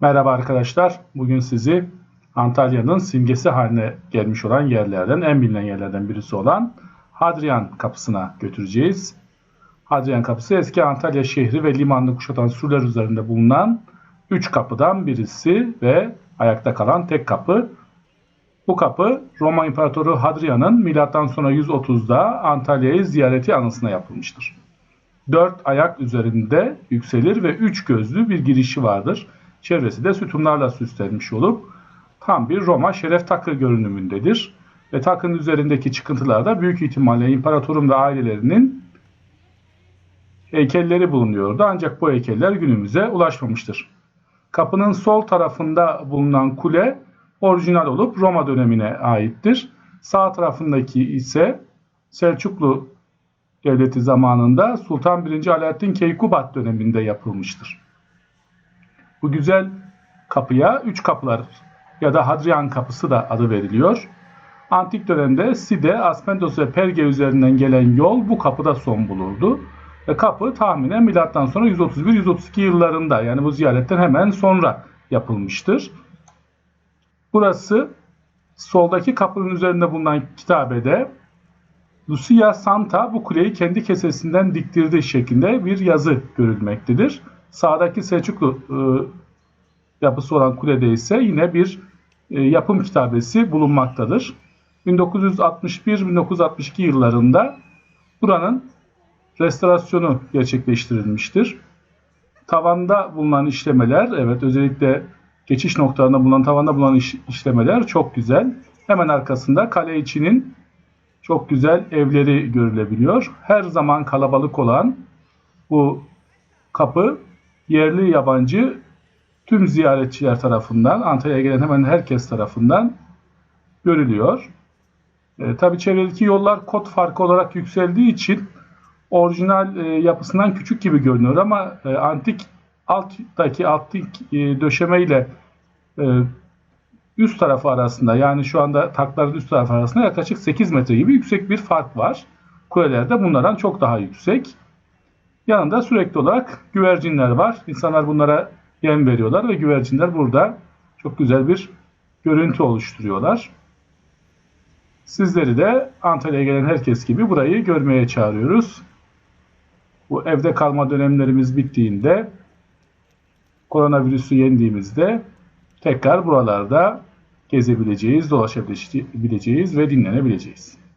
Merhaba arkadaşlar. Bugün sizi Antalya'nın simgesi haline gelmiş olan yerlerden, en bilinen yerlerden birisi olan Hadrian Kapısı'na götüreceğiz. Hadrian Kapısı eski Antalya şehri ve limanını kuşatan surlar üzerinde bulunan 3 kapıdan birisi ve ayakta kalan tek kapı. Bu kapı Roma İmparatoru Hadrian'ın milattan sonra 130'da Antalya'yı ziyareti anısına yapılmıştır. Dört ayak üzerinde yükselir ve üç gözlü bir girişi vardır. Çevresi de sütunlarla süslenmiş olup tam bir Roma şeref takı görünümündedir. Ve takın üzerindeki çıkıntılarda büyük ihtimalle imparatorun ve ailelerinin heykelleri bulunuyordu. Ancak bu heykeller günümüze ulaşmamıştır. Kapının sol tarafında bulunan kule orijinal olup Roma dönemine aittir. Sağ tarafındaki ise Selçuklu Devleti zamanında Sultan 1. Alaaddin Keykubat döneminde yapılmıştır. Bu güzel kapıya üç kapılar ya da Hadrian kapısı da adı veriliyor. Antik dönemde Side, Aspendos ve Perge üzerinden gelen yol bu kapıda son bulurdu. Ve kapı tahminen milattan sonra 131-132 yıllarında yani bu ziyaretten hemen sonra yapılmıştır. Burası soldaki kapının üzerinde bulunan kitabede Lucia Santa bu kuleyi kendi kesesinden diktirdiği şeklinde bir yazı görülmektedir. Sağdaki Selçuklu e, yapısı olan kulede ise yine bir e, yapım kitabesi bulunmaktadır. 1961-1962 yıllarında buranın restorasyonu gerçekleştirilmiştir. Tavanda bulunan işlemeler, evet özellikle geçiş noktalarında bulunan tavanda bulunan iş, işlemeler çok güzel. Hemen arkasında kale içinin çok güzel evleri görülebiliyor. Her zaman kalabalık olan bu kapı yerli yabancı tüm ziyaretçiler tarafından, Antalya'ya gelen hemen herkes tarafından görülüyor. E, Tabi çevredeki yollar kod farkı olarak yükseldiği için orijinal e, yapısından küçük gibi görünüyor ama e, antik alttaki alttaki e, döşemeyle e, üst tarafı arasında yani şu anda takların üst tarafı arasında yaklaşık 8 metre gibi yüksek bir fark var. Kuleler de bunlardan çok daha yüksek. Yanında sürekli olarak güvercinler var. İnsanlar bunlara yem veriyorlar ve güvercinler burada çok güzel bir görüntü oluşturuyorlar. Sizleri de Antalya'ya gelen herkes gibi burayı görmeye çağırıyoruz. Bu evde kalma dönemlerimiz bittiğinde koronavirüsü yendiğimizde tekrar buralarda gezebileceğiz, dolaşabileceğiz ve dinlenebileceğiz.